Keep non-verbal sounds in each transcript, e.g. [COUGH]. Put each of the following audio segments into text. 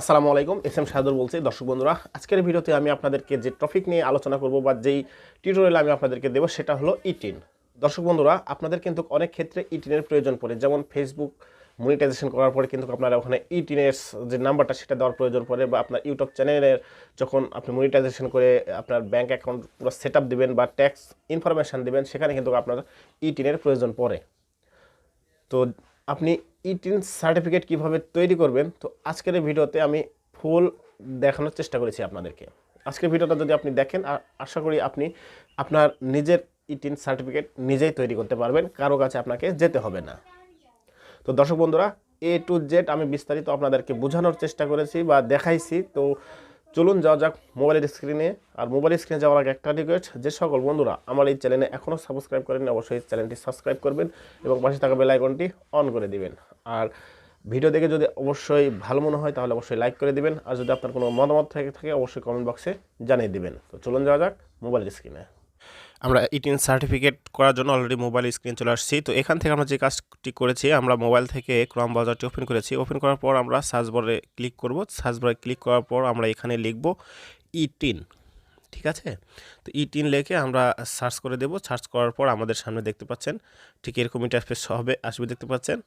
আসসালামু আলাইকুম, S M শাহাদুর বলছি। দর্শক বন্ধুরা, আজকের ভিডিওতে আমি আপনাদেরকে যে টপিক নিয়ে আলোচনা করব বা যেই টিউটোরিয়াল আমি আপনাদেরকে দেবো সেটা হলো ইটিন দর্শক বন্ধুরা, আপনাদের কিন্তু অনেক ক্ষেত্রে ইটিনের প্রয়োজন পড়ে। যেমন ফেসবুক মনিটাইজেশন করার পরে কিন্তু আপনারা ওখানে ইটিনের যে নাম্বারটা সেটা দেওয়ার প্রয়োজন পড়ে বা আপনার ইউটিউব চ্যানেলের যখন আপনি মনিটাইজেশন করে আপনার ব্যাঙ্ক অ্যাকাউন্ট পুরো সেট আপ দেবেন বা ট্যাক্স ইনফরমেশান দেবেন, সেখানে কিন্তু আপনার ইটিনের প্রয়োজন পড়ে। তো আপনি ইটিন সার্টিফিকেট কীভাবে তৈরি করবেন? তো আজকের ভিডিওতে আমি ফুল দেখানোর চেষ্টা করেছি আপনাদেরকে। আজকের ভিডিওটা যদি আপনি দেখেন আর আশা করি আপনি আপনার নিজের ইটিন সার্টিফিকেট নিজেই তৈরি করতে পারবেন, কারও কাছে আপনাকে যেতে হবে না। তো দর্শক বন্ধুরা এ টু জেড আমি বিস্তারিত আপনাদেরকে বোঝানোর চেষ্টা করেছি বা দেখাইছি। তো চলুন যাওয়া যাক মোবাইলের স্ক্রিনে আর মোবাইল স্ক্রিনে যাওয়ার আগে একটা রিকোয়েস্ট যে সকল বন্ধুরা আমার এই চ্যানেলে এখনও সাবস্ক্রাইব করেন অবশ্যই চ্যানেলটি সাবস্ক্রাইব করবেন এবং পাশে থাকা বেল আইকনটি অন করে দিবেন। আর ভিডিও দেখে যদি অবশ্যই ভালো মনে হয়, তাহলে অবশ্যই লাইক করে দিবেন। আর যদি আপনার কোনো মতামত থেকে, থাকে অবশ্যই কমেন্ট বক্সে জানিয়ে দিবেন। তো চলুন যাওয়া যাক মোবাইল স্ক্রিনে আমরা ইটিন সার্টিফিকেট করার জন্য অলরেডি মোবাইল স্ক্রিন চলে আসছি। তো এখান থেকে আমরা যে কাজটি করেছি, আমরা মোবাইল থেকে ক্রম বাজারটি ওপেন করেছি। ওপেন করার পর আমরা সার্চ বারে ক্লিক করব। সার্চ বারে ক্লিক করার পর আমরা এখানে লিখব ইটিন ঠিক আছে? তো ইটিন লিখে আমরা সার্চ করে দেব। সার্চ করার পর আমাদের সামনে দেখতে পাচ্ছেন, ঠিক এরকম ইন্টারফেস হবে, আসবে দেখতে পাচ্ছেন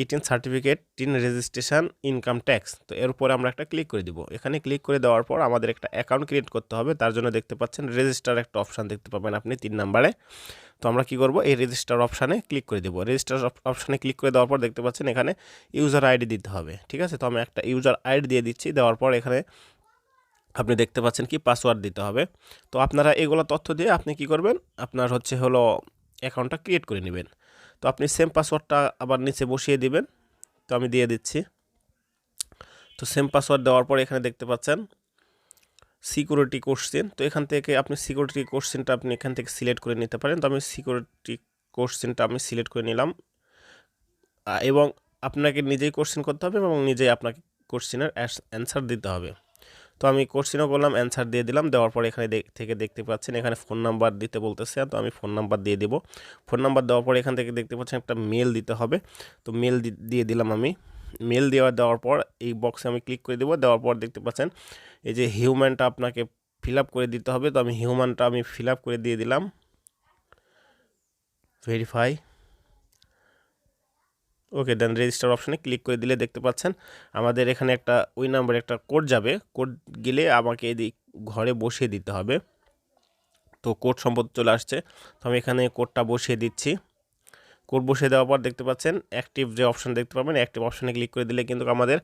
eTIN certificate TIN registration, income tax. তো এর উপরে আমরা একটা ক্লিক করে দিব। এখানে ক্লিক করে দেওয়ার পর আমাদের একটা অ্যাকাউন্ট ক্রিয়েট করতে হবে, তার জন্য দেখতে পাচ্ছেন রেজিস্টার একটা অপশান দেখতে পাবেন আপনি তিন নাম্বারে। তো আমরা কি করব? এই রেজিস্টার অপশানে ক্লিক করে দেবো। রেজিস্টার অপশানে ক্লিক করে দেওয়ার পর দেখতে পাচ্ছেন এখানে ইউজার আইডি দিতে হবে, ঠিক আছে? তো আমি একটা ইউজার আইডি দিয়ে দিচ্ছি, দেওয়ার পর এখানে আপনি দেখতে পাচ্ছেন কি পাসওয়ার্ড দিতে হবে। তো আপনারা এগুলো তথ্য দিয়ে আপনি কি করবেন? আপনার হচ্ছে হলো অ্যাকাউন্টটা ক্রিয়েট করে নেবেন। তো আপনি সেম পাসওয়ার্ডটা আবার নিচে বসিয়ে দিবেন। তো আমি দিয়ে দিচ্ছি। তো সেম পাসওয়ার্ড দেওয়ার পর এখানে দেখতে পাচ্ছেন সিকিউরিটি কোশ্চেন তো এখান থেকে আপনি সিকিউরিটি কোশ্চেনটা আপনি এখান থেকে সিলেক্ট করে নিতে পারেন। তো আমি সিকিউরিটি কোশ্চেনটা আমি সিলেক্ট করে নিলাম। এবং আপনাকে নিজেই কোশ্চেন করতে হবে এবং নিজেই আপনাকে কোশ্চেনের অ্যান্সার দিতে হবে। তো আমি কোশ্চেনও করলাম অ্যান্সার দিয়ে দিলাম, দেওয়ার পরে এখানে থেকে দেখতে পাচ্ছেন এখানে ফোন নাম্বার দিতে বলতেছে, তো আমি ফোন নাম্বার দিয়ে দেবো। ফোন নাম্বার দেওয়ার পর এখান থেকে দেখতে পাচ্ছেন একটা মেল দিতে হবে। তো মেল দিয়ে দিলাম আমি। মেল দেওয়া, দেওয়ার পর এই বক্সে আমি ক্লিক করে দেবো, দেওয়ার পর দেখতে পাচ্ছেন এই যে হিউম্যানটা আপনাকে ফিল করে দিতে হবে। তো আমি হিউম্যানটা আমি ফিল করে দিয়ে দিলাম। ভেরিফাই ওকে দেন রেজিস্টার অপশানে ক্লিক করে দিলে দেখতে পাচ্ছেন আমাদের এখানে একটা, ওই নাম্বারে একটা কোড যাবে। কোড গেলে আমাকে এদিক ঘরে বসিয়ে দিতে হবে। তো কোড সম্পদ চলে আসছে। তো আমি এখানে কোডটা বসিয়ে দিচ্ছি। কোড বসিয়ে দেওয়ার পর দেখতে পাচ্ছেন অ্যাক্টিভ যে অপশান দেখতে পাবেন অ্যাক্টিভ অপশানে ক্লিক করে দিলে কিন্তু আমাদের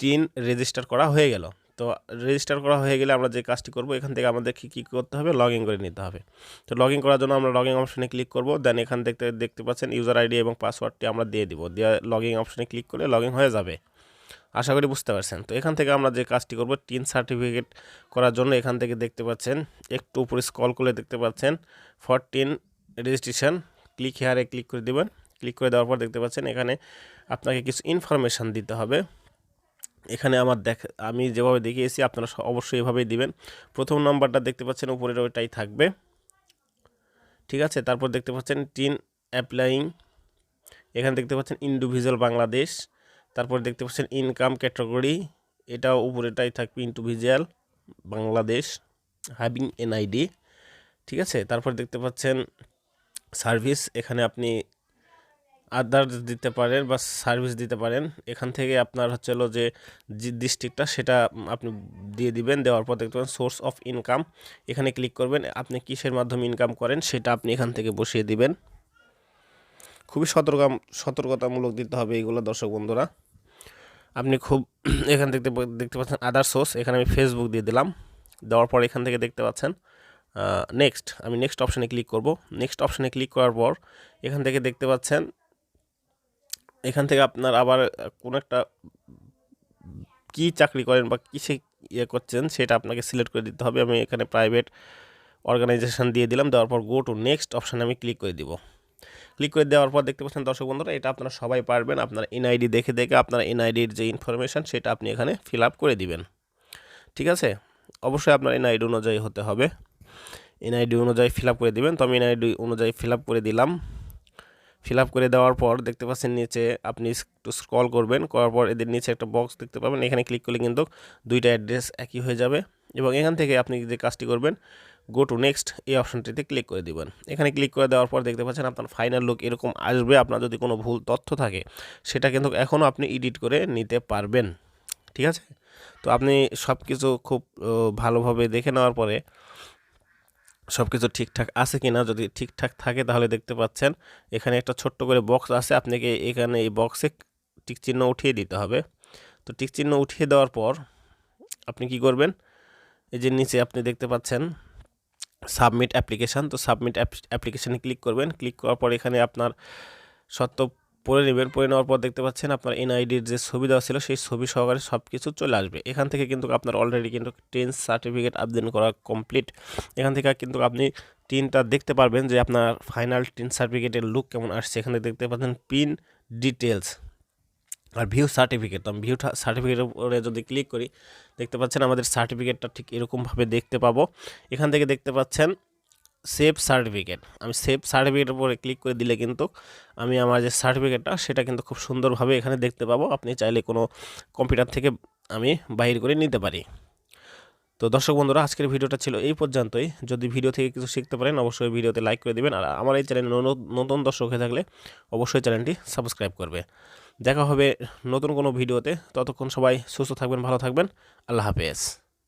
টিন রেজিস্টার করা হয়ে গেল। তো রেজিস্টার করা হয়ে গেলে আমরা যে কাজটি করব, এখান থেকে আমাদের কী কী করতে হবে? লগ করে নিতে হবে। তো লগ করার জন্য আমরা লগ অপশানে ক্লিক করব দেন এখান দেখতে দেখতে পাচ্ছেন ইউজার আইডি এবং পাসওয়ার্ডটি আমরা দিয়ে দিব। দিয়ে লগ অপশানে ক্লিক করলে লগ হয়ে যাবে। আশা করি বুঝতে পারছেন। তো এখান থেকে আমরা যে কাজটি করব, টিন সার্টিফিকেট করার জন্য এখান থেকে দেখতে পাচ্ছেন, একটু উপরে স্কল করলে দেখতে পাচ্ছেন ফর টিন রেজিস্ট্রেশন ক্লিক হেয়ারে ক্লিক করে দেবেন। ক্লিক করে দেওয়ার পর দেখতে পাচ্ছেন এখানে আপনাকে কিছু ইনফরমেশান দিতে হবে। এখানে আমার দেখ, আমি যেভাবে দেখিয়েছি আপনারা অবশ্যই এভাবেই দিবেন। প্রথম নাম্বারটা দেখতে পাচ্ছেন, উপরের ওইটাই থাকবে। ঠিক আছে? তারপর দেখতে পাচ্ছেন টিন অ্যাপ্লাইং এখানে দেখতে পাচ্ছেন ইন্ডিভিজুয়াল বাংলাদেশ। তারপর দেখতে পাচ্ছেন ইনকাম ক্যাটাগরি এটাও উপরেটাই থাকবে ইন্ডিভিজুয়াল বাংলাদেশ হ্যাভিং এনআইডি ঠিক আছে? তারপর দেখতে পাচ্ছেন সার্ভিস এখানে আপনি আদার দিতে পারেন বা সার্ভিস দিতে পারেন, এখান থেকে আপনার হচ্ছে হলো যে ডিস্ট্রিক্টটা সেটা আপনি দিয়ে দিবেন, দেওয়ার পর দেখতে পাবেন সোর্স অফ ইনকাম। এখানে ক্লিক করবেন, আপনি কিসের মাধ্যমে ইনকাম করেন সেটা আপনি এখান থেকে বসিয়ে দিবেন। খুবই সতর্ক সতর্কতামূলক দিতে হবে এইগুলো, দর্শক বন্ধুরা। আপনি খুব [CLEARS THROAT] এখান থেকে দেখতে পাচ্ছেন আদার সোর্স, এখানে আমি ফেসবুক দিয়ে দিলাম। দেওয়ার পর এখান থেকে দেখতে পাচ্ছেন নেক্সট, আমি নেক্সট অপশানে ক্লিক করব। নেক্সট অপশানে ক্লিক করার পর এখান থেকে দেখতে পাচ্ছেন এখান থেকে আপনার আবার কোনো একটা কী চাকরি করেন বা কিসে ইয়ে করছেন সেটা আপনাকে সিলেক্ট করে দিতে হবে। আমি এখানে প্রাইভেট অর্গানাইজেশন দিয়ে দিলাম। দেওয়ার পর গো টু নেক্সট অপশানে আমি ক্লিক করে দিব। ক্লিক করে দেওয়ার পর দেখতে পাচ্ছেন দর্শক বন্ধুরা, এটা আপনারা সবাই পারবেন। আপনার এনআইডি দেখে দেখে আপনার এনআইডির যে ইনফরমেশান সেটা আপনি এখানে ফিল আপ করে দিবেন। ঠিক আছে? অবশ্যই আপনার এনআইডি অনুযায়ী হতে হবে। এনআইডি অনুযায়ী ফিল আপ করে দিবেন। তো আমি এনআইডি অনুযায়ী ফিল আপ করে দিলাম। ফিল আপ করে দেওয়ার পর দেখতে পাচ্ছেন নিচে আপনি একটু স্ক্রল করবেন, করার পর এদের নিচে একটা বক্স দেখতে পাবেন। এখানে ক্লিক করলে কিন্তু দুইটা অ্যাড্রেস একই হয়ে যাবে এবং এখান থেকে আপনি যে কাজটি করবেন গো টু নেক্সট এই অপশনটিতে ক্লিক করে দিবেন। এখানে ক্লিক করে দেওয়ার পর দেখতে পাচ্ছেন আপনার ফাইনাল লুক এরকম আসবে। আপনার যদি কোনো ভুল তথ্য থাকে, সেটা কিন্তু এখনও আপনি এডিট করে নিতে পারবেন। ঠিক আছে? তো আপনি সব কিছু খুব ভালোভাবে দেখে নেওয়ার পরে সব কিছু ঠিকঠাক আছে কি না যদি ঠিকঠাক থাকে তাহলে দেখতে পাচ্ছেন এখানে একটা ছোট্ট করে বক্স আছে। আপনাকে এখানে এই বক্সে টিক চিহ্ন উঠিয়ে দিতে হবে। তো টিক চিহ্ন উঠিয়ে দেওয়ার পর আপনি কি করবেন? এই যে নিচে আপনি দেখতে পাচ্ছেন সাবমিট অ্যাপ্লিকেশান তো সাবমিট অ্যাপ্লিকেশানে ক্লিক করবেন। ক্লিক করার পর এখানে আপনার সত্য পড়ে নেবেন, পড়ে নেওয়ার পর দেখতে পাচ্ছেন আপনার এনআইডির যে ছবি দেওয়া ছিল, সেই ছবি সহকারে সব কিছু চলে আসবে। এখান থেকে কিন্তু আপনার অলরেডি কিন্তু টেন্স সার্টিফিকেট আবেদন করা কমপ্লিট এখান থেকে কিন্তু আপনি টিনটা দেখতে পারবেন যে আপনার ফাইনাল টিন সার্টিফিকেটের লুক কেমন আসছে। এখানে দেখতে পাচ্ছেন পিন ডিটেলস আর ভিউ সার্টিফিকেট আমি ভিউ সার্টিফিকেটের উপরে যদি ক্লিক করি, দেখতে পাচ্ছেন আমাদের সার্টিফিকেটটা ঠিক এরকমভাবে দেখতে পাবো। এখান থেকে দেখতে পাচ্ছেন সেভ সার্টিফিকেট আমি সেভ সার্টিফিকেটের উপরে ক্লিক করে দিলে কিন্তু আমি আমার যে সার্টিফিকেটটা সেটা কিন্তু খুব সুন্দরভাবে এখানে দেখতে পাবো। আপনি চাইলে কোনো কম্পিউটার থেকে আমি বাহির করে নিতে পারি। তো দর্শক বন্ধুরা, আজকের ভিডিওটা ছিল এই পর্যন্তই। যদি ভিডিও থেকে কিছু শিখতে পারেন, অবশ্যই ভিডিওতে লাইক করে দিবেন। আর আমার এই চ্যানেলে নতুন দর্শক হয়ে থাকলে অবশ্যই চ্যানেলটি সাবস্ক্রাইব করবে। দেখা হবে নতুন কোনো ভিডিওতে। ততক্ষণ সবাই সুস্থ থাকবেন, ভালো থাকবেন। আল্লাহ হাফেজ।